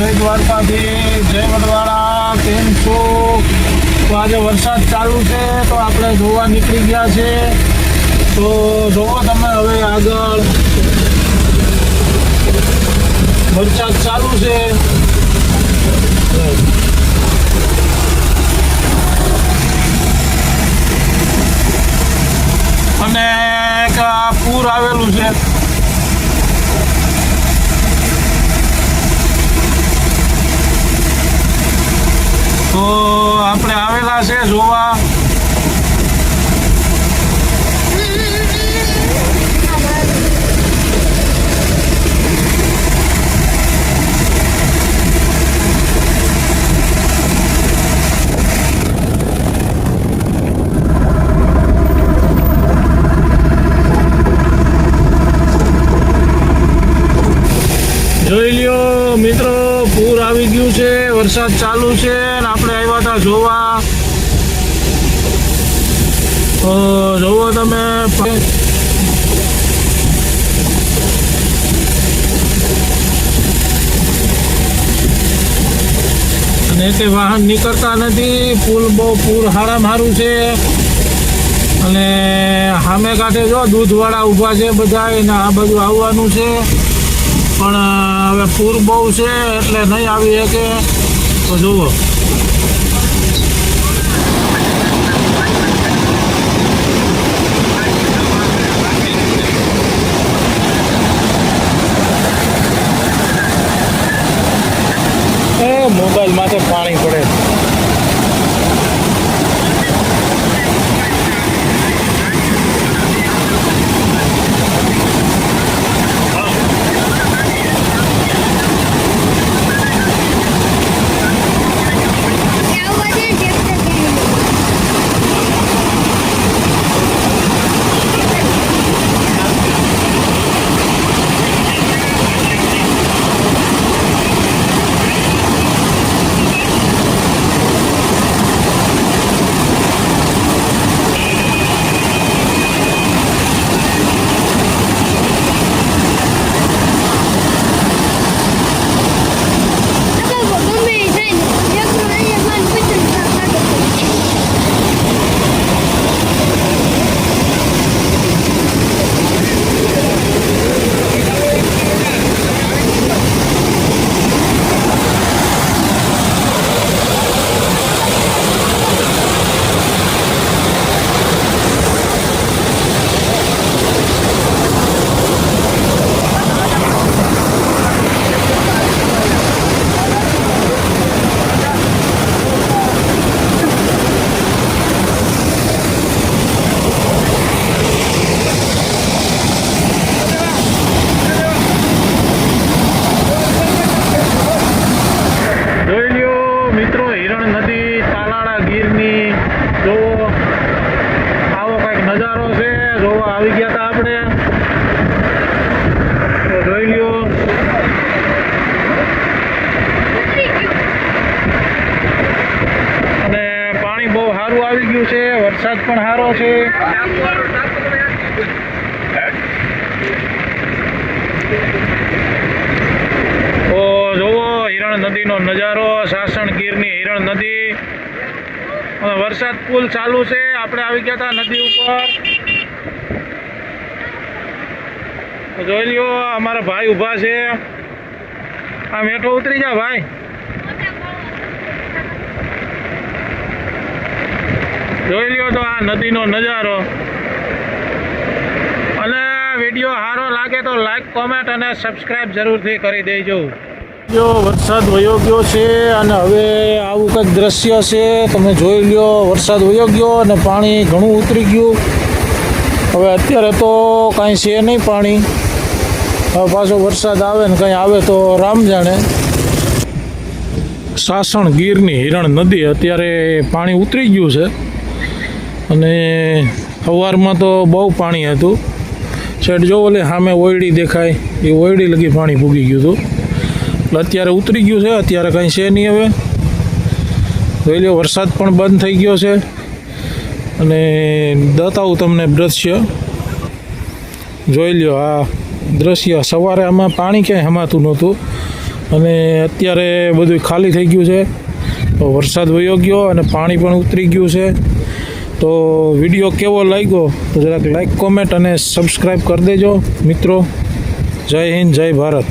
જય દ્વારકાથી જય વડવાળા, કેમ છો? તો આજે વરસાદ ચાલુ છે, તો આપણે જોવા નીકળી ગયા છે તો જોવો તમે હવે આગળ. વરસાદ ચાલુ છે અને એક આ પૂર આવેલું છે તો જોવા. જોઈ લ્યો, મિત્રો, પૂર આવી ગયું છે, વરસાદ ચાલુ છે આપણે આવ્યા હતા જોવા. તો જુઓ તમે. અને તે વાહન નીકળતા નથી. પુલ બહુ પૂર હારામ હારું છે. અને સામે કાંઠે જો દૂધવાળા ઊભા છે બધા એને આ બાજુ આવવાનું છે. પણ હવે પૂર બહુ છે એટલે નહીં આવી શકે. તો જુઓ. એ મોબાઈલ માટે પાણી પડે જોઈ લ્યો મિત્રો હિરણ નદી તાલાળા ગીરની જોવો આવો કંઈક નજારો છે, જોવા આવી ગયા હતા આપણે. જોઈ લ્યો. અને પાણી બહુ સારું આવી ગયું છે, વરસાદ પણ સારો છે. તો જોવો હિરણ નદીનો નજારો, સાસણ ગીરની હિરણ નદી. વરસાદ પુલ ચાલુ છે. આપણે આવી ગયા હતા નદી ઉપર. જોઈ લ્યો, અમારા ભાઈ ઊભા છે. આ મેઠો ઉતરી જા ભાઈ. જોઈ લ્યો તો આ નદીનો નજારો. અને વીડિયો સારો લાગે તો લાઈક કોમેન્ટ અને સબસ્ક્રાઇબ જરૂરથી કરી દેજો. જો વરસાદ વયો ગયો છે અને હવે આવું કંઈક દ્રશ્ય છે, તમે જોઈ લ્યો, વરસાદ વયો ગયો અને પાણી ઘણું ઉતરી ગયું. હવે અત્યારે તો કાંઈ છે નહીં પાણી. હવે પાછો વરસાદ આવે ને કંઈ આવે તો રામ જાણે. સાસણ ગીરની હિરણ નદી અત્યારે પાણી ઉતરી ગયું છે. અને સવારમાં તો બહુ પાણી હતું. શેઠ, જો ઓલે સામે ઓયડી દેખાય. એ ઓયડી લગી પાણી ભૂગી ગયું હતું. એટલે અત્યારે ઉતરી ગયું છે, અત્યારે કંઈ છે નહીં હવે. જોઈ લો, વરસાદ પણ બંધ થઈ ગયો છે. અને બતાવું તમને દ્રશ્ય. જોઈ લ્યો આ દ્રશ્ય. સવારે આમાં પાણી ક્યાંય હમાતું નહોતું. અને અત્યારે બધું ખાલી થઈ ગયું છે. તો વરસાદ વયો ગયો અને પાણી પણ ઉતરી ગયું છે. તો વીડિયો કેવો લાગ્યો? તો જરાક લાઈક કોમેન્ટ અને સબસ્ક્રાઈબ કરી દેજો. મિત્રો, જય હિન્દ, જય ભારત.